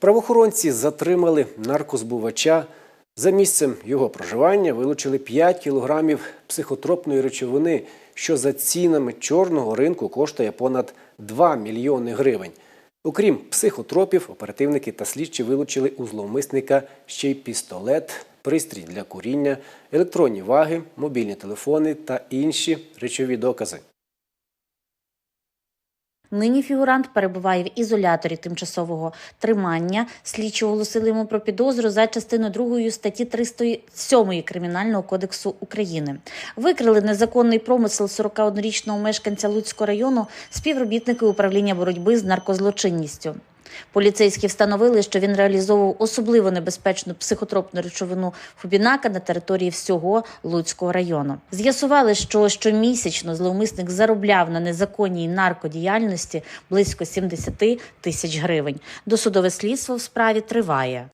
Правоохоронці затримали наркозбувача. За місцем його проживання вилучили 5 кілограмів психотропної речовини, що за цінами чорного ринку коштує понад 2 мільйони гривень. Окрім психотропів, оперативники та слідчі вилучили у зловмисника ще й пістолет, пристрій для куріння, електронні ваги, мобільні телефони та інші речові докази. Нині фігурант перебуває в ізоляторі тимчасового тримання. Слідчі оголосили йому про підозру за частиною 2 статті 307 Кримінального кодексу України. Викрили незаконний промисел 41-річного мешканця Луцького району співробітники управління боротьби з наркозлочинністю. Поліцейські встановили, що він реалізовував особливо небезпечну психотропну речовину фубінака на території всього Луцького району. З'ясували, що щомісячно зловмисник заробляв на незаконній наркодіяльності близько 70 тисяч гривень. Досудове слідство в справі триває.